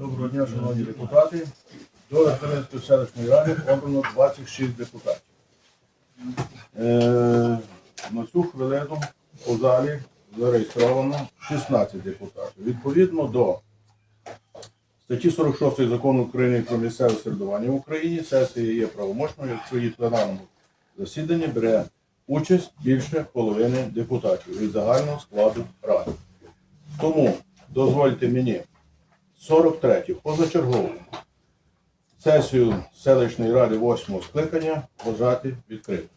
Доброго дня, шановні депутати. До Верховенської селищної ради обрано 26 депутатів. Е, на цю хвилину у залі зареєстровано 16 депутатів. Відповідно до статті 46 закону України про місцеве середування в Україні сесія є правомочною, якщо її пленарному засіданні бере участь більше половини депутатів від загального складу ради. Тому дозвольте мені 43 позачергову сесію селищної ради 8 скликання вважати відкритою.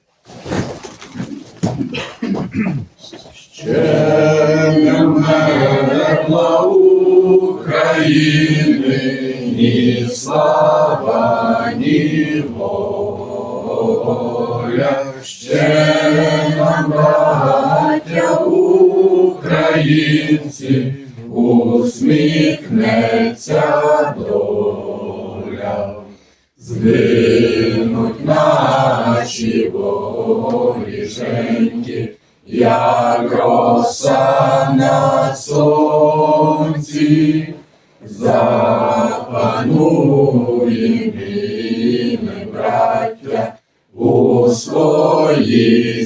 Не вмерла України, ні слава, ні воля. Ще нам, українці, усміхнеться доля. Згинуть наші воріженьки, як роса на сонці, запануємо ми, браття, у своїй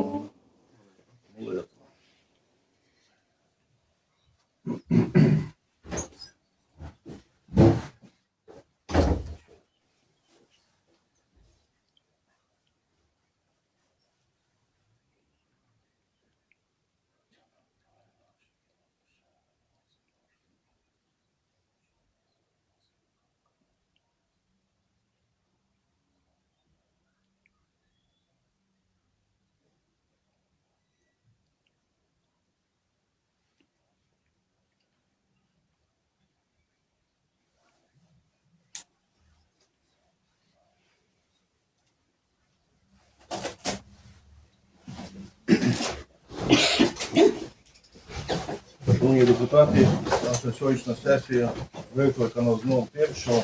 Шановні депутати, наша сьогоднішня сесія викликана знову тим, що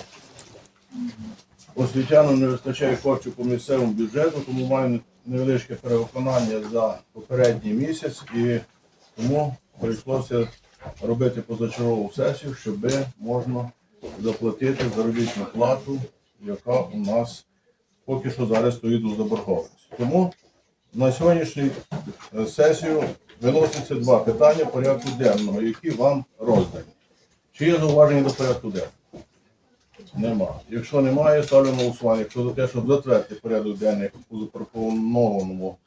освітянам не вистачає коштів по місцевому бюджету, тому маю невеличке перевиконання за попередній місяць і тому прийшлося робити позачергову сесію, щоб можна заплатити заробітну плату, яка у нас поки що зараз стоїть у заборгованості. Тому на сьогоднішню е, сесію виноситься два питання порядку денного, які вам роздані. Чи є зауваження до порядку денного? Нема. Якщо немає, ставлю на голосування. Хто за те, щоб затвердити порядок денний у запропонованому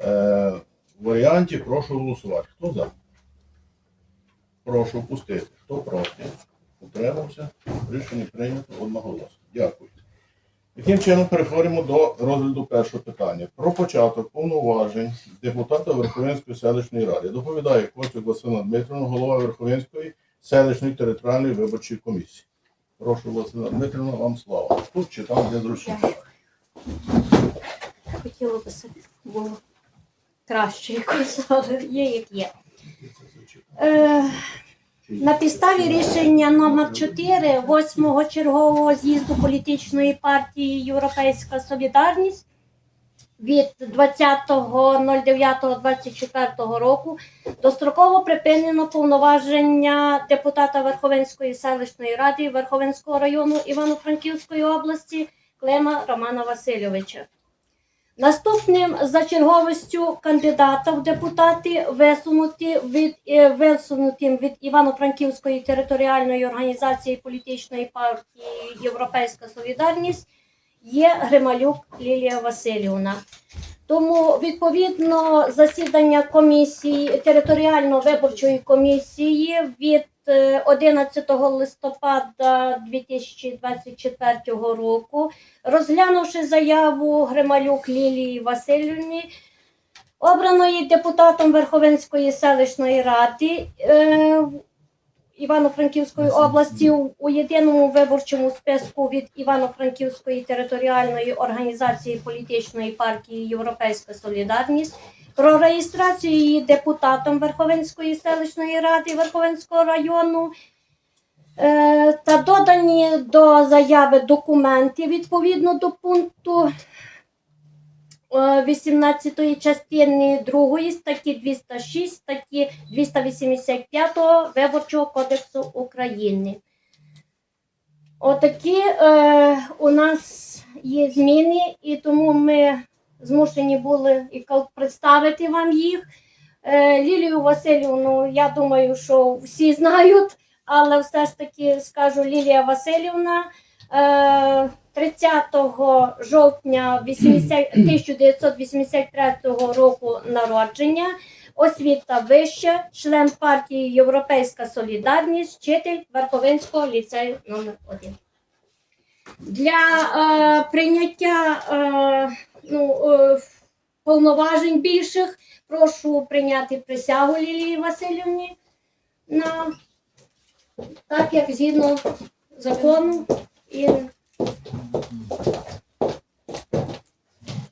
е, варіанті, прошу голосувати. Хто за? Прошу впустити. Хто проти? Утримався. Рішення прийнято одноголосно. Дякую. Таким чином переходимо до розгляду першого питання. Про початок повноважень депутата Верховинської селищної ради. Доповідає Коцюк Василина Дмитрівна, голова Верховинської селищної територіальної виборчої комісії. Прошу Василина Дмитрівна, вам слава. Тут чи там, де зручніше. Хотіло б це було краще якось, але є як є. Е, на підставі рішення номер 4 восьмого чергового з'їзду політичної партії Європейська Солідарність від 20.09.24 року достроково припинено повноваження депутата Верховенської селищної ради Верховенського району Івано-Франківської області Клема Романа Васильовича. Наступним за черговістю кандидата в депутати висунути від е, висунутим від Івано-Франківської територіальної організації політичної партії Європейська Солідарність є Грималюк Лілія Васильівна. Тому відповідно засідання комісії територіально-виборчої комісії від 11 листопада 2024 року, розглянувши заяву Грималюк Лілії Васильівні, обраної депутатом Верховенської селищної ради е, Івано-Франківської області у- у єдиному виборчому списку від Івано-Франківської територіальної організації політичної партії Європейська Солідарність про реєстрацію її депутатом Верховенської селищної ради Верховенського району. е, Та додані до заяви документи відповідно до пункту е, 18 частини 2 статті 206 статті 285 Виборчого кодексу України. Отакі е, у нас є зміни, і тому ми змушені були і представити вам їх. Е, Лілію Васильівну, я думаю, що всі знають, але все ж таки скажу Лілія Васильівна. Е, 30 жовтня 1983 року народження, освіта вища, член партії Європейська Солідарність, вчитель Верховинського ліцею номер 1 Для е, прийняття е, ну, е, повноважень більших прошу прийняти присягу Лілії Васильівні на так, як згідно закону і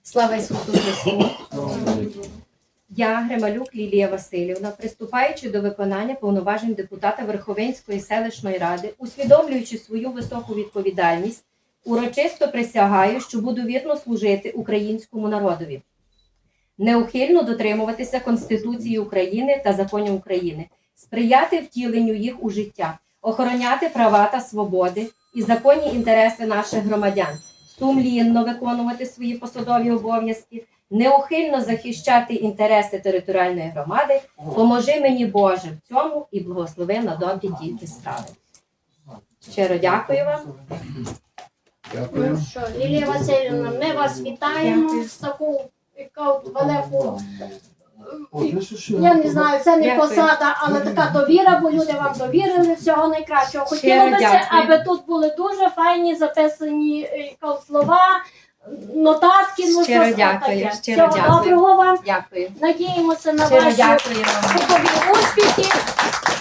Слава Ісусу Христу! Я, Гремалюк Лілія Васильівна, приступаючи до виконання повноважень депутата Верховенської селищної ради, усвідомлюючи свою високу відповідальність, урочисто присягаю, що буду вірно служити українському народові, неухильно дотримуватися Конституції України та законів України, сприяти втіленню їх у життя, охороняти права та свободи і законні інтереси наших громадян сумлінно виконувати свої посадові обов'язки, неухильно захищати інтереси територіальної громади. Поможи мені, Боже, в цьому і благослови на добрі діти справи. Щиро дякую вам. Дякую. Ну що, Лілія Васильівна, ми вас вітаємо з таку яка велику. Я не знаю, це не посада, але така довіра, бо люди вам довірили всього найкращого. Хотілося, аби тут були дуже файні записані е, слова, нотатки, ну Щиро щось дякую, таке. щиро Всього дякую. доброго вам. Дякую. Надіємося на Щиро ваші дякую вам. успіхи.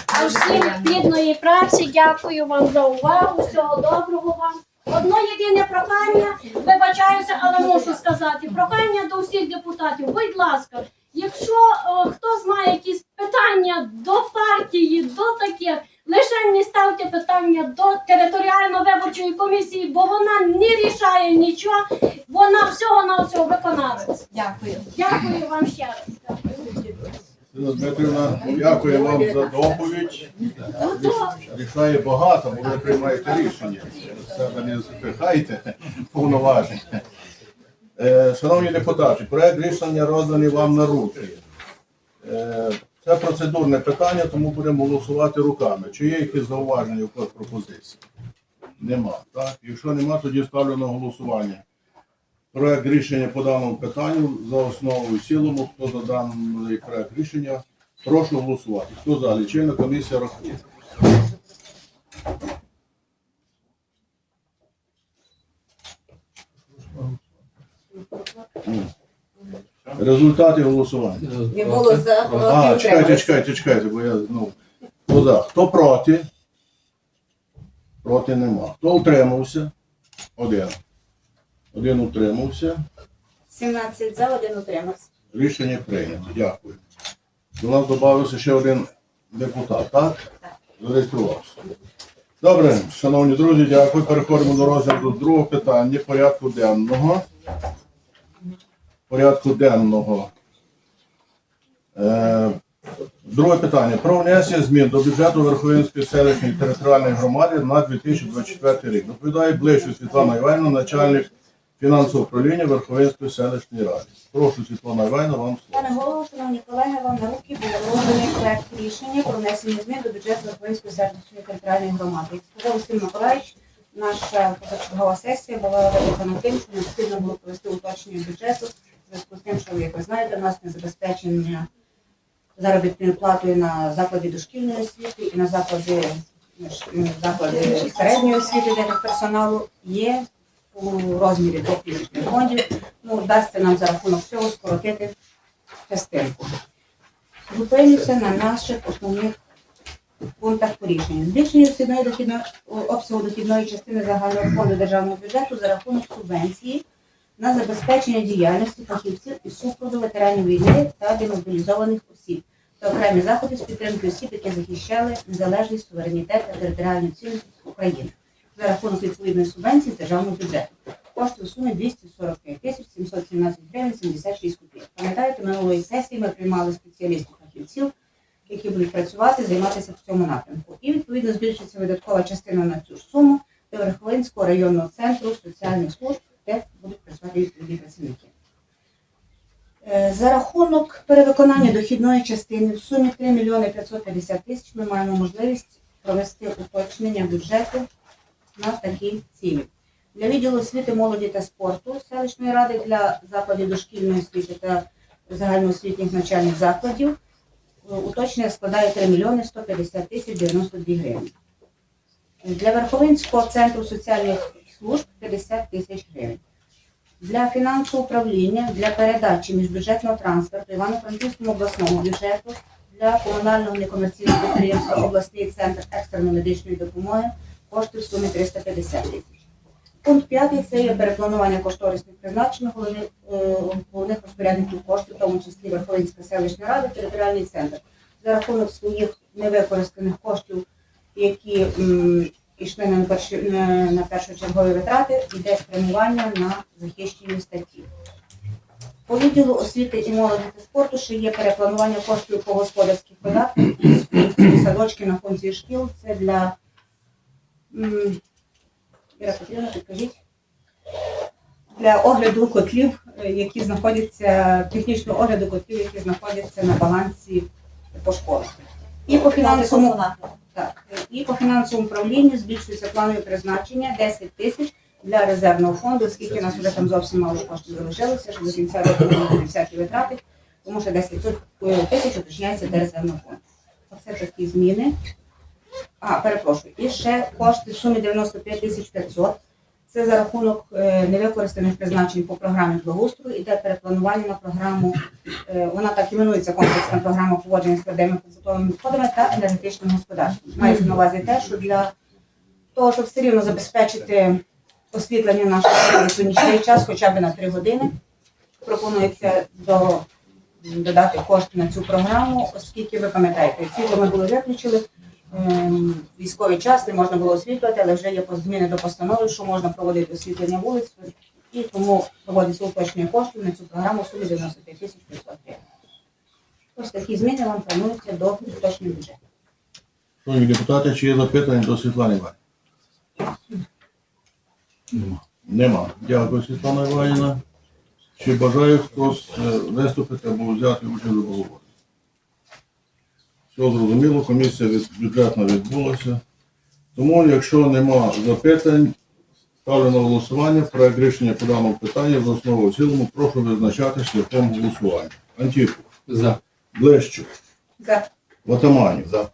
А всім плідної праці. Дякую вам за увагу. Всього доброго вам. Одно єдине прохання, вибачаюся, але мушу сказати. Прохання до всіх депутатів. Будь ласка, якщо е, хто знає якісь питання до партії, до таких, лише не ставте питання до територіально-виборчої комісії, бо вона не рішає нічого, вона всього на всього виконавець. Дякую. Дякую вам ще раз. Дмитрівна, дякую вам за доповідь. Рішає багато, бо ви приймаєте рішення. Себе не запихайте повноважень. Е, Шановні депутати, проект рішення розданий вам на руки. Е, Це процедурне питання, тому будемо голосувати руками. Чи є якісь зауваження, якісь пропозиції? Нема. Так? Якщо нема, тоді ставлю на голосування. Проект рішення по даному питанню за основу і цілому. Хто за даний проект рішення, прошу голосувати. Хто за? Лічильна комісія рахує. Результати голосування. Не було за А, проти чекайте, утримались. чекайте, чекайте, бо я ну. Хто за? Хто проти? Проти нема. Хто утримався? Один. Один утримався. 17 за, один утримався. Рішення прийнято. Дякую. До нас додався ще один депутат, так? Зареєструвався. Добре, шановні друзі, дякую. Переходимо до розгляду другого питання порядку денного. Порядку денного. Е, друге питання. Про внесення змін до бюджету Верховинської селищної територіальної громади на 2024 рік. Доповідає ближче Світлана Іванівна, начальник фінансового управління Верховинської селищної ради. Прошу, Світлана Іванівна, вам слово. Пане голово, шановні колеги, вам на руки було розданий проект рішення про внесення змін до бюджету Верховинської селищної територіальної громади. Як сказав Василь Миколаївич, наша позачергова сесія була викликана тим, що необхідно було провести уточнення бюджету в зв'язку з тим, що ви, як ви знаєте, у нас не забезпечення заробітною платою на заклади дошкільної освіти і на заклади, ш- заклади середньої освіти для персоналу є у розмірі тисяч фондів. Ну, вдасться нам за рахунок цього скоротити частинку. Зупинюся на наших основних пунктах по рішенню. Збільшення вхідної дохідної обсягу дохідної частини загального фонду державного бюджету за рахунок субвенції на забезпечення діяльності фахівців із супроводу ветеранів війни та демобілізованих осіб та окремі заходи з підтримки осіб, які захищали незалежність, суверенітет та територіальну цілісність України рахунок відповідної субвенції з державного бюджету. Кошти у сумі 245 тисяч 717 гривень 76 копійок. Пам'ятаєте, минулої сесії ми приймали спеціалістів фахівців, які будуть працювати, займатися в цьому напрямку. І відповідно збільшиться видаткова частина на цю ж суму Верховинського районного центру соціальних служб, де будуть працювати відповідні працівники. Е, За рахунок перевиконання дохідної частини в сумі 3 мільйони 550 тисяч ми маємо можливість провести уточнення бюджету на такі цілі. Для відділу освіти, молоді та спорту селищної ради для закладів дошкільної освіти та загальноосвітніх навчальних закладів е, уточнення складає 3 мільйони 150 тисяч 92 гривень. Для Верховинського центру соціальних служб 50 тисяч гривень. Для фінансового управління, для передачі міжбюджетного трансферту Івано-Франківському обласному бюджету, для комунального некомерційного підприємства обласний центр екстреної медичної допомоги кошти в сумі 350 тисяч. Пункт 5 це є перепланування кошторисних призначень головних, е, головних розпорядників коштів, в тому числі Верховинська селищна рада, територіальний центр. За рахунок своїх невикористаних коштів, які м, йшли на, перші, на, першочергові витрати, йде спрямування на захищені статті. По відділу освіти і молоді та спорту ще є перепланування коштів по господарських видатках, садочки на функції шкіл. Це для м, Іра Петрівна, підкажіть. Для огляду котлів, е, які знаходяться, технічного огляду котлів, які знаходяться на балансі по школах. І по фінансовому, так, і по фінансовому управлінню збільшується планове призначення 10 тисяч для резервного фонду, оскільки у нас вже там зовсім мало коштів залишилося, що до кінця року будемо всякі витрати, тому що 10 тисяч уточняється для резервного фонду. Оце такі зміни. А, перепрошую. І ще кошти в сумі 95 тисяч 500. Це за рахунок е, невикористаних призначень по програмі благоустрою іде перепланування на програму. е, вона так іменується комплексна програма поводження з твердими побутовими відходами та енергетичним господарством. Мається на увазі те, що для того, щоб все рівно забезпечити освітлення нашого в нічний час, хоча б на 3 години, пропонується до, додати кошти на цю програму, оскільки ви пам'ятаєте, світло ми були виключили. Ем, військовий час можна було освітлювати, але вже є зміни до постанови, що можна проводити освітлення вулиць, і тому проводиться уточнення коштів на цю програму в сумі 95 тисяч 500 гривень. Ось такі зміни вам плануються до уточнення бюджету. Шановні депутати, чи є запитання до Світлани Іванівни? Нема. Дякую, Світлана Іванівна. Чи бажає хтось е, виступити або взяти участь у голові? Все зрозуміло, комісія від, бюджетна відбулася. Тому, якщо нема запитань, ставлю на голосування проект рішення по даному питанню за основу в цілому. Прошу визначати шляхом голосування. Антіпов, За. Блещук, За. Ватаманів, За.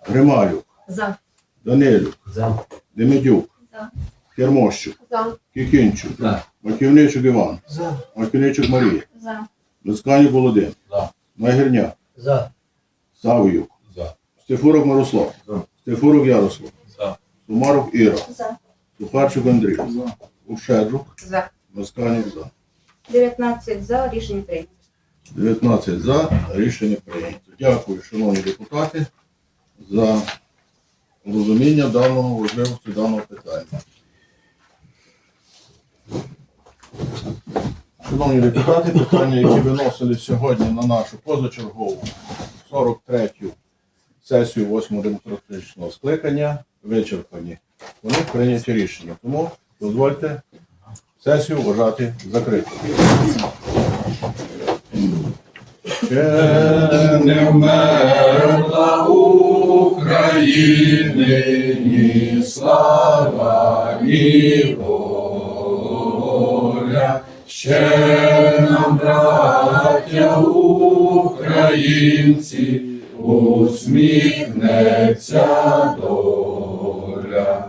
Грималюк, За. Данилюк, За. Демидюк, За. Кермощук, За. Кікінчук, За. Маківничук Іван, За. Маківничук Марія, За. Лисканів Володимир, За. Нагірняк, За. Савюк, За. Стефурок Мирослав, За. Стефурок Ярослав, За. Сумаров Іра, За. Сухарчук Андрій, За. Ущедрик, За. Лисканів за. 19 за рішення прийнято. 19 за, рішення прийнято. Дякую, шановні депутати, за розуміння даного важливості даного питання. Шановні депутати, питання, які виносили сьогодні на нашу позачергову 43-ю сесію 8 демократичного скликання, вичерпані. Вони прийняті рішення. Тому дозвольте сесію вважати закритою. Ще не вмерла України ні слава, ні воля, ще нам, браття українці, усміхнеться доля.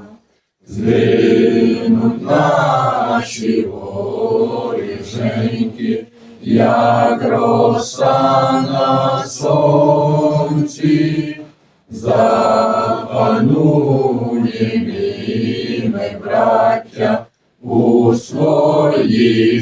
Згинуть наші воріженьки, як роса на сонці, запануємо і ми, браття, у своїй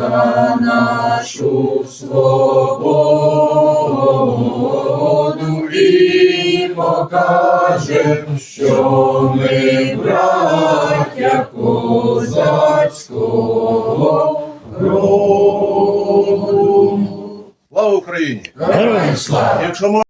за нашу свободу і покажем, що ми браття козацького роду. Слава Україні! Героям слава!